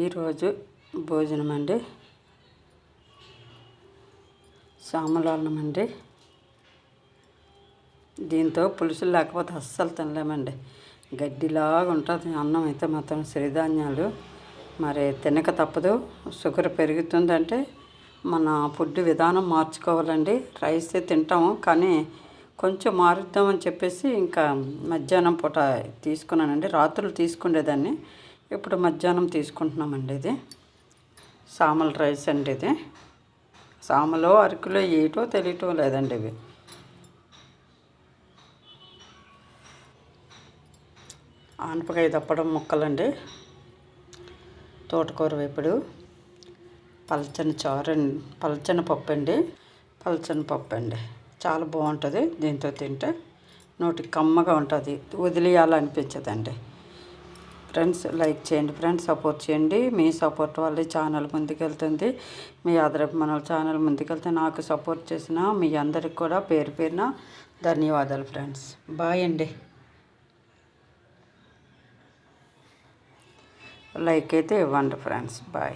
ఈరోజు భోజనం అండి సామలాన్నం అండి. దీంతో పులుసులు లేకపోతే అస్సలు తినలేమండి. గడ్డిలాగా ఉంటుంది అన్నం అయితే మాత్రం సిరిధాన్యాలు మరి తినక తప్పదు. షుగర్ పెరుగుతుందంటే మన ఫుడ్ విధానం మార్చుకోవాలండి. రైస్ తింటాము కానీ కొంచెం మారుద్దామని చెప్పేసి ఇంకా మధ్యాహ్నం పూట తీసుకున్నానండి. రాత్రులు తీసుకునేదాన్ని. ఇప్పుడు మధ్యాహ్నం తీసుకుంటున్నామండి ఇది. సామల రైస్ అండి ఇది. సామలో అరకులో ఏటో తెలియటం లేదండి ఇవి. ఆనపకాయ తప్పడం ముక్కలండి. తోటకూర వేపుడు. పల్చని చారు పల్చని పప్పు అండి పల్చని పప్పు అండి చాలా బాగుంటుంది దీంతో తింటే. నోటికి కమ్మగా ఉంటుంది. వదిలేయాలనిపించదండి. ఫ్రెండ్స్ లైక్ చేయండి ఫ్రెండ్స్ సపోర్ట్ చేయండి. మీ సపోర్ట్ వల్లే ఛానల్ ముందుకెళ్తుంది. మీ అదరపు మన ఛానల్ ముందుకెళ్తే నాకు సపోర్ట్ చేసిన మీ అందరికి కూడా పేరు పేరున ధన్యవాదాలు ఫ్రెండ్స్ బాయ్ అండి. లైక్ అయితే ఇవ్వండి ఫ్రెండ్స్ బాయ్